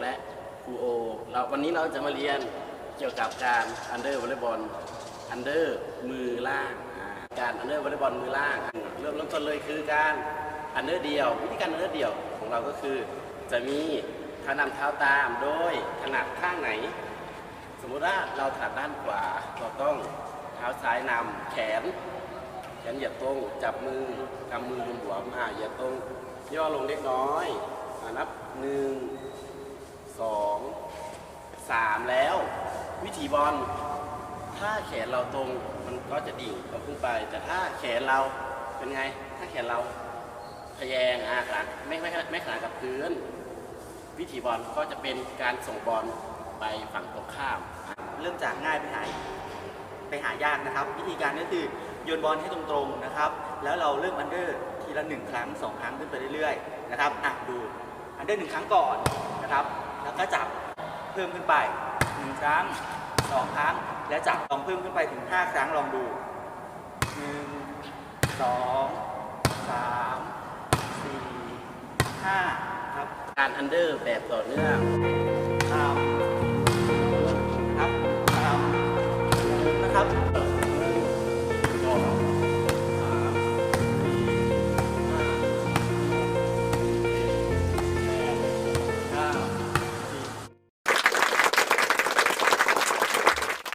และครูโอเราวันนี้เราจะมาเรียนเกี่ยวกับการอันเดอร์วอลเลย์บอลอันเดอร์มือล่างการอันเดอร์วอลเลย์บอลมือล่างเริ่มเริ่มต้นเลยคือการอันเดอร์เดียววิธีการอันเดอร์เดียวของเราก็คือจะมีเท้านำเท้าตามโดยถนัดข้างไหน สมมุติว่าเราถนัดด้านขวาเราต้องเท้าซ้ายนำแขนแขนเหยียดตรงจับมือกำมือหลวมๆอ่าเหยียดตรงย่อลงเล็กน้อยอ่านับ 3 แล้ว วิธีบอลถ้าแขนเราตรงมันก็จะดิ่งเราขึ้นไป แต่ถ้าแขนเราเป็นไง ถ้าแขนเราพยงอะขนาดไม่ไม่ไม่ขนาดกับพื้น วิธีบอลก็จะเป็นการส่งบอลไปฝั่งตรงข้าม เริ่มจากง่ายไปหายไปหายากนะครับ วิธีการก็คือโยนบอลให้ตรงๆนะครับ แล้วเราเริ่มอันเดอร์ทีละ 1 ครั้ง 2 ครั้งขึ้นไปเรื่อยๆนะครับอะดูอันเดอร์หนึ่งครั้งก่อนนะครับ แล้วก็จับ เพิ่มขึ้นไปหนึ่งครั้งสองครั้ง และจากลองเพิ่มขึ้นไปถึงห้าครั้งลองดูหนึ่งสองสามสี่ห้าครับการอันเดอร์แบบต่อเนื่องทำครับทำนะครับ